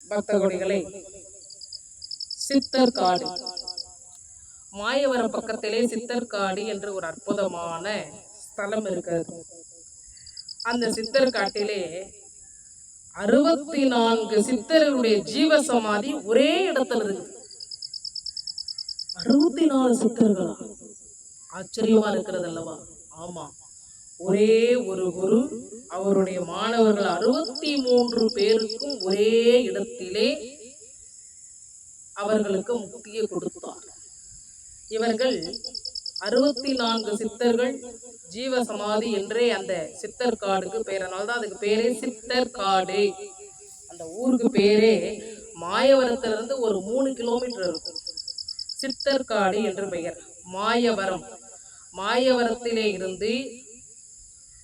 பக்தகோடிகளே சித்தர் காடு மாயவரம் பக்கத்திலே சித்தர் காடு என்று ஒரு அற்புதமான ஸ்தலம் இருக்கிறது. அந்த சித்தர் காட்டிலே அறுபத்தி நான்கு சித்தர்களுடைய ஜீவ சமாதி ஒரே இடத்துல இருக்கு. அறுபத்தி நாலு சித்தர்களா? ஆச்சரியமா இருக்கிறது அல்லவா? ஆமா. ஒரே ஒரு குரு அவருடைய மாணவர்கள் அறுபத்தி மூன்று பேருக்கும் ஒரே இடத்திலே அவர்களுக்கு முக்தியை கொடுத்தார். இவர்கள் அறுபத்தி நான்கு சித்தர்கள் ஜீவ சமாதி என்றே அந்த சித்தர் காடுக்கு பெயர் அதனால்தான் அதுக்கு பேரே சித்தர் காடு. அந்த ஊருக்கு பேரே மாயவரத்துல இருந்து ஒரு மூணு கிலோமீட்டர் இருக்கும். சித்தர் காடு என்று பெயர். மாயவரம். மாயவரத்திலே இருந்து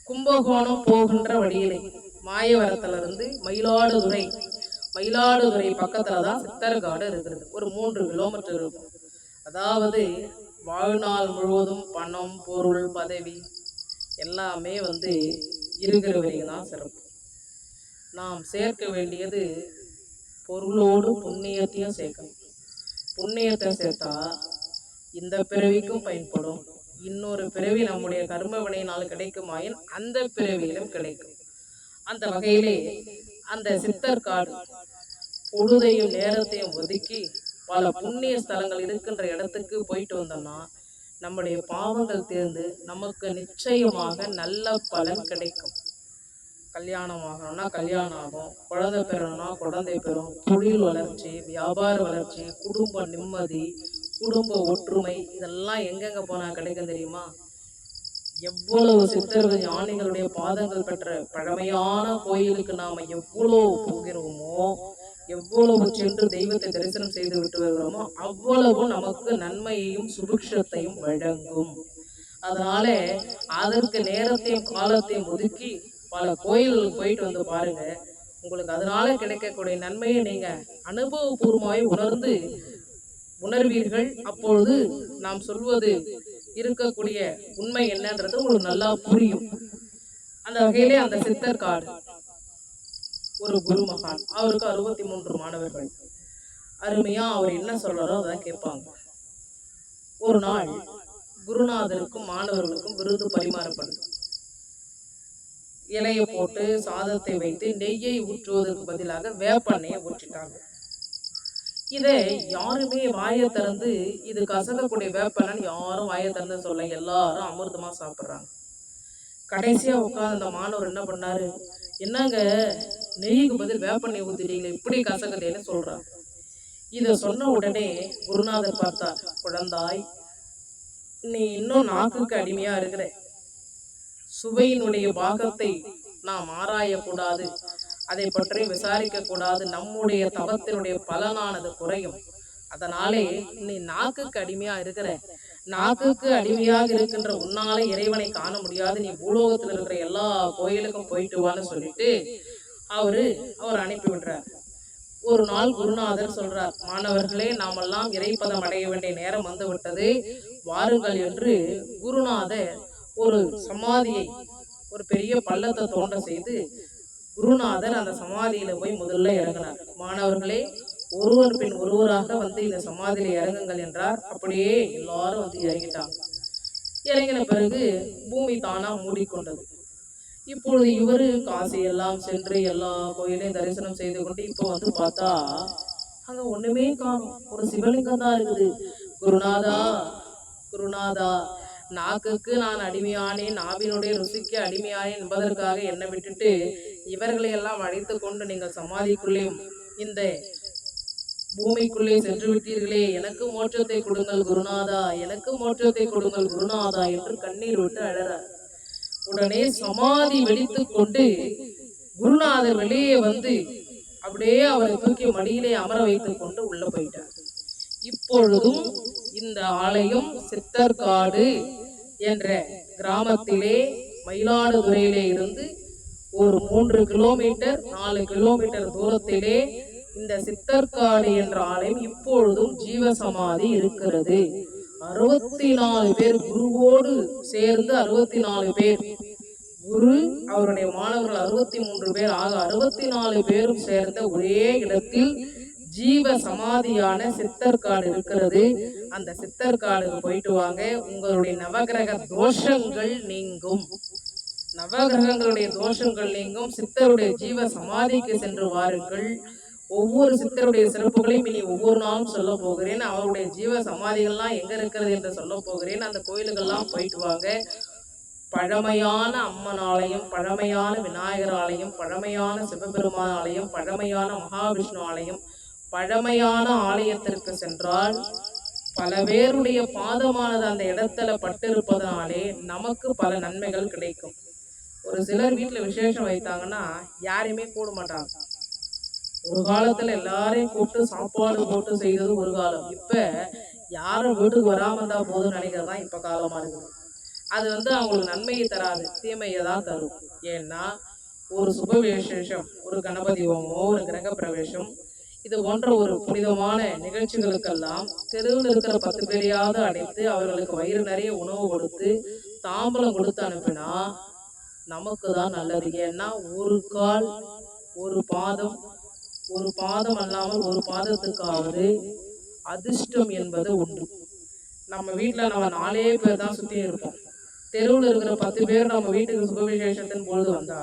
கும்பகோணம் போகின்ற வழியிலே. மாயவரத்துல இருந்து மயிலாடுதுறை மயிலாடுதுறை பக்கத்துல தான் சித்தர்காடு இருக்கிறது. ஒரு மூன்று கிலோமீட்டர் இருக்கும். அதாவது வாழ்நாள் முழுவதும் பணம் பொருள் பதவி எல்லாமே வந்து இருக்கிற வரைக்கும் தான் சிறப்பு. நாம் சேர்க்க வேண்டியது பொருளோடு புண்ணியத்தையும் சேர்க்கணும். புண்ணியத்தை சேர்த்தா இந்த பிறவிக்கும் பயன்படும். இன்னொரு பிறவி நம்முடைய கர்ம வினையினால் கிடைக்குமாயின் அந்த பிறவியிலும் கிடைக்கும். அந்த வகையிலே அந்த சித்தர் காடு பொழுதையும் நேரத்தையும் ஒதுக்கி பல புண்ணிய ஸ்தலங்கள் இருக்கின்ற இடத்துக்கு போயிட்டு வந்தோம்னா நம்முடைய பாவங்கள் தேர்ந்து நமக்கு நிச்சயமாக நல்ல பலன் கிடைக்கும். கல்யாணம் ஆகணும்னா கல்யாணம் ஆகும் குழந்தை பெறணும்னா குழந்தை பெறும் தொழில் வளர்ச்சி வியாபார வளர்ச்சி குடும்ப நிம்மதி குடும்ப ஒற்றுமை இதெல்லாம் எங்கெங்க போனா கிடைக்கும் தெரியுமா? எவ்வளவு சித்தர்கள் ஞானிகளுடைய பாதங்கள் பெற்ற பழமையான கோயிலுக்கு நாம எவ்வளவு போகிறோமோ எவ்வளவு சென்று தெய்வத்தை தரிசனம் செய்து விட்டு வருகிறோமோ அவ்வளவு நமக்கு நன்மையையும் சுபிக்ஷத்தையும் வழங்கும். அதனால அதற்கு நேரத்தையும் காலத்தையும் ஒதுக்கி பல கோயில்களுக்கு போயிட்டு வந்து பாருங்க. உங்களுக்கு அதனால கிடைக்கக்கூடிய நன்மையை நீங்க அனுபவபூர்வமாய் உணர்ந்து உணர்வீர்கள். அப்பொழுது நாம் சொல்வது இருக்கக்கூடிய உண்மை என்னன்றது உங்களுக்கு நல்லா புரியும். அந்த வகையிலே அந்த சித்தர் காடு ஒரு குரு மகான் அவருக்கு அறுபத்தி மூன்று மாணவர்கள். அருமையா அவர் என்ன சொல்றாரோ அதான் கேட்பாங்க. ஒரு நாள் குருநாதருக்கும் மாணவர்களுக்கும் விருது பரிமாறப்படுது இலையை போட்டு சாதத்தை வைத்து நெய்யை ஊற்றுவதற்கு பதிலாக வேப்பண்ணையை ஊற்றிட்டாங்க. இதை யாருமே வாயை திறந்து இது கசக்கக்கூடிய வேப்பலன்னு யாரும் வாயை திறந்து சொல்ல எல்லாரும் அமிர்தமா சாப்பிட்றாங்க. கடைசியா உட்காந்து அந்த மாணவர் என்ன பண்ணாரு? என்னங்க நெய்க்கு பதில் வேப்பெண்ணெய் ஊத்திட்டீங்களே இப்படி கசக்குதேன்னு சொல்றாங்க. இதை சொன்ன உடனே குருநாதர் பார்த்தார் குழந்தாய் நீ இன்னும் நாக்குக்கு அடிமையா இருக்கிற. சுவையினுடைய பாகத்தை நாம் ஆராயக்கூடாது. அதை பற்றி விசாரிக்க கூடாது நம்முடைய தவத்தினுடைய பலனானது குறையும். அதனாலே நீ நாக்குக்கு அடிமையா இருக்கிற நாக்குக்கு அடிமையாக இருக்கின்ற உன்னால இறைவனை காண முடியாது. நீ பூலோகத்தில் இருக்கிற எல்லா கோயிலுக்கும் போயிட்டு வான்னு சொல்லிட்டு அவரு அவர் அனுப்பி விடுறார். ஒரு நாள் குருநாதர் சொல்றார் மாணவர்களே நாமெல்லாம் இறைப்பதம் அடைய வேண்டிய நேரம் வந்து விட்டது. வாருங்கள் என்று குருநாதர் ஒரு சமாதியை ஒரு பெரிய பள்ளத்தை தோண்ட செய்து குருநாதர் அந்த சமாதியில போய் முதல்ல இறங்கினார். மாணவர்களே ஒருவர் பின் ஒருவராக வந்து இந்த சமாதியில இறங்குங்கள் என்றார். அப்படியே எல்லாரும் வந்து இறங்கிட்டாங்க. இறங்கின பிறகு பூமி தானா மூடிக்கொண்டது. இப்பொழுது இவரு காசி எல்லாம் சென்று எல்லா கோயிலையும் தரிசனம் செய்து கொண்டு இப்போ வந்து பார்த்தா அங்க ஒண்ணுமே காணும். ஒரு சிவலிங்கம் தான் இருக்குது. குருநாதா குருநாதா நாக்குக்கு நான் அடிமையானேன் நாவினுடைய ருசிக்கு அடிமையானேன் என்பதற்காக என்னை விட்டுட்டு இவர்களை எல்லாம் அழைத்து கொண்டு நீங்கள் சமாதிக்குள்ளே இந்த பூமிக்குள்ளே சென்று விட்டீர்களே எனக்கு மோட்சத்தை கொடுங்கள் குருநாதா எனக்கு மோட்சத்தை கொடுங்கள் குருநாதா என்று கண்ணீர் விட்டு அழறார். உடனே சமாதி வெடித்து கொண்டு குருநாதர் வெளியே வந்து அப்படியே அவரை தூக்கி மடியிலே அமர வைத்துக் கொண்டு உள்ள போயிட்டார். இப்பொழுதும் இந்த ஆலயம் சித்தர்காடு என்ற கிராமத்திலே மயிலாடுதுறையிலே இருந்து ஒரு மூன்று கிலோமீட்டர் நாலு கிலோமீட்டர் தூரத்திலே இந்த சித்தர்காடு என்ற ஆலயம் இப்பொழுதும் ஜீவசமாதி இருக்கிறது. அறுபத்தி நாலு பேர் குருவோடு சேர்ந்து அறுபத்தி நாலு பேர். குரு அவருடைய மாணவர்கள் அறுபத்தி மூன்று பேர். ஆக அறுபத்தி நாலு பேரும் சேர்ந்த ஒரே இடத்தில் ஜீவ சமாதியான சித்தர்காடு இருக்கிறது. அந்த சித்தர்காடுக்கு போயிட்டு வாங்க. உங்களுடைய நவகிரக தோஷங்கள் நீங்கும். நவகிரகங்களுடைய தோஷங்கள் நீங்கும் சித்தருடைய ஜீவ சமாதிக்கு சென்று வாருங்கள். ஒவ்வொரு சித்தருடைய சிறப்புகளையும் இனி ஒவ்வொரு நாளும் சொல்ல போகிறேன். அவருடைய ஜீவ சமாதிகள்லாம் எங்க இருக்கிறது என்று சொல்ல போகிறேன். அந்த கோயிலுக்கெல்லாம் போயிட்டு வாங்க. பழமையான அம்மன் ஆலயம் பழமையான விநாயகர் ஆலயம் பழமையான சிவபெருமான் ஆலயம் பழமையான மகாவிஷ்ணு ஆலயம் பழமையான ஆலயத்திற்கு சென்றால் பல பேருடைய பாதமானது அந்த இடத்துல பட்டிருப்பதனாலே நமக்கு பல நன்மைகள் கிடைக்கும். ஒரு சிலர் வீட்டுல விசேஷம் வைத்தாங்கன்னா யாரையுமே கூட மாட்டாங்க. ஒரு காலத்துல எல்லாரையும் கூப்பிட்டு சாப்பாடு போட்டு செய்தது ஒரு காலம். இப்ப யாரும் வீட்டுக்கு வராம இருந்தா போதும்னு நினைக்கிறதான் இப்ப காலமா இருக்குது. அது வந்து அவங்களுக்கு நன்மையை தராது தீமையை தான் தரும். ஏன்னா ஒரு சுப விசேஷம் ஒரு கணபதி ஹோமம் ஒரு கிரக பிரவேசம் இது போன்ற ஒரு புனிதமான நிகழ்ச்சிகளுக்கெல்லாம் தெருவில் இருக்கிற பத்து பேரையாவது அடைத்து அவர்களுக்கு வயிறு நிறைய உணவு கொடுத்து தாம்பலம் கொடுத்து அனுப்பினா நமக்கு தான் நல்லது. ஏன்னா ஒரு கால் ஒரு பாதம் ஒரு பாதம் அல்லாமல் ஒரு பாதத்துக்காவது அதிர்ஷ்டம் என்பது உண்டு நம்ம வீட்டில் நம்ம நாலே பேர் தான் சுற்றி இருப்போம். தெருவில் இருக்கிற பத்து பேர் நம்ம வீட்டுக்கு சுபவிசேஷத்தின் பொழுது வந்தா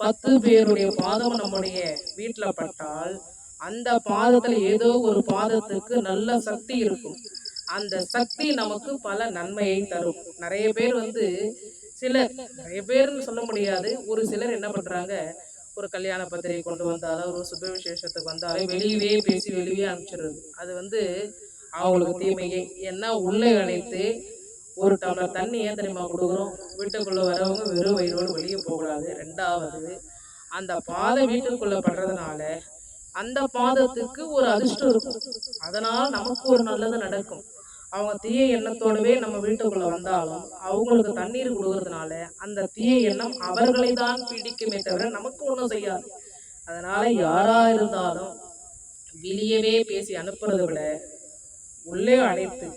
பத்து பேருடைய பாதம் நம்முடைய வீட்டில் பட்டால் அந்த பாதத்துல ஏதோ ஒரு பாதத்துக்கு நல்ல சக்தி இருக்கும். அந்த சக்தி நமக்கு பல நன்மையை தரும். நிறைய பேர் வந்து சிலர் நிறைய பேர்னு சொல்ல முடியாது. ஒரு சிலர் என்ன பண்றாங்க ஒரு கல்யாண பத்திரிகை கொண்டு வந்தாலும் ஒரு சுப விசேஷத்துக்கு வந்தாலும் வெளியவே பேசி வெளியே அனுப்பிச்சிடுறது. அது வந்து அவங்களுக்கு தீமையை. ஏன்னா உள்ளே அழைத்து ஒரு டம்ளர் தண்ணி ஏன் தெரியுமா கொடுக்குறோம்? வீட்டுக்குள்ள வரவங்க வெறும் வயிறோடு வெளியே போகக்கூடாது. ரெண்டாவது அந்த பாதை வீட்டுக்குள்ள படுறதுனால அந்த பாதத்துக்கு ஒரு அதிர்ஷ்டம் இருக்கும். அதனால நமக்கு ஒரு நல்லது நடக்கும். அவங்க தீய எண்ணத்தோடவே நம்ம வீட்டுக்குள்ள வந்தாலும் அவங்களுக்கு தண்ணீர் கொடுக்கறதுனால அந்த தீய எண்ணம் அவர்களை தான் பிடிக்குமே தவிர நமக்கு ஒன்றும் செய்யாது. அதனால யாரா இருந்தாலும் வெளியவே பேசி அனுப்புறதை விட உள்ளே அழைத்து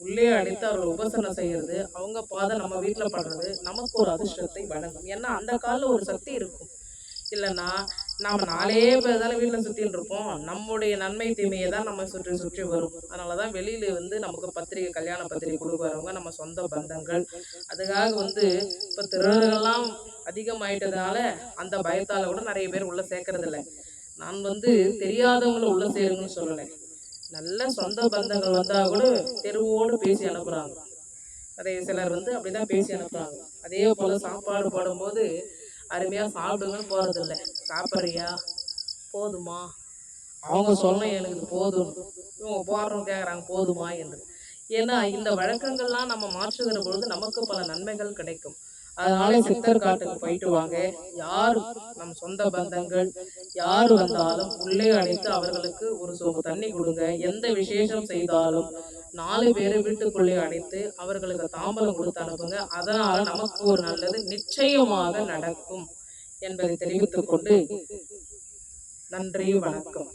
உள்ளே அழைத்து அவர்களை உபசனம் செய்யறது அவங்க பாதை நம்ம வீட்டில் படுறது நமக்கு ஒரு அதிர்ஷ்டத்தை வழங்கும். ஏன்னா அந்த காலில் ஒரு சக்தி இருக்கும். இல்லைன்னா நாம் நாலே பேர் வீட்டில் சுற்றின்னு இருப்போம். நம்முடைய நன்மை தீமையை தான் நம்ம சுற்றி சுற்றி வரும். அதனால தான் வெளியில் வந்து நமக்கு பத்திரிகை கல்யாண பத்திரிகை கொடுக்க வரவங்க நம்ம சொந்த பந்தங்கள். அதுக்காக வந்து இப்போ திருடர்கள்லாம் அதிகமாயிட்டதுனால அந்த பயத்தால் கூட நிறைய பேர் உள்ளே சேர்க்கறதில்ல. நான் வந்து தெரியாதவங்கள உள்ளே சேருங்கன்னு சொல்லலை. நல்ல சொந்த பந்தங்கள் வந்தால் கூட தெருவோடு பேசி அனுப்புகிறாங்க நிறைய சிலர் வந்து அப்படிதான் பேசி அனுப்புகிறாங்க அதே போல் சாப்பாடு போடும்போது அருமையாக சாப்பிடுங்கன்னு போகிறதில்ல சாப்பிட்றியா? போதுமா? அவங்க சொல்ல எனக்கு போதும். இவங்க போடுறவங்க கேட்குறாங்க போதுமா என்று. ஏன்னா இந்த வழக்கங்கள்லாம் நம்ம மாற்றுகிற பொழுது நமக்கு பல நன்மைகள் கிடைக்கும். அதனால சித்தர் காட்டுக்கு போயிட்டு வாங்க. யார் நம் சொந்த பந்தங்கள் யார் வந்தாலும் உள்ளே அழைத்து அவர்களுக்கு ஒரு சோப்பு தண்ணி கொடுங்க. எந்த விசேஷம் செய்தாலும் நாலு பேரை வீட்டுக்குள்ளே அழைத்து அவர்களுக்கு தாம்பலம் கொடுத்து அனுப்புங்க. அதனால நமக்கு ஒரு நல்லது நிச்சயமாக நடக்கும் என்பதை தெரிவித்துக் கொண்டு நன்றி வணக்கம்.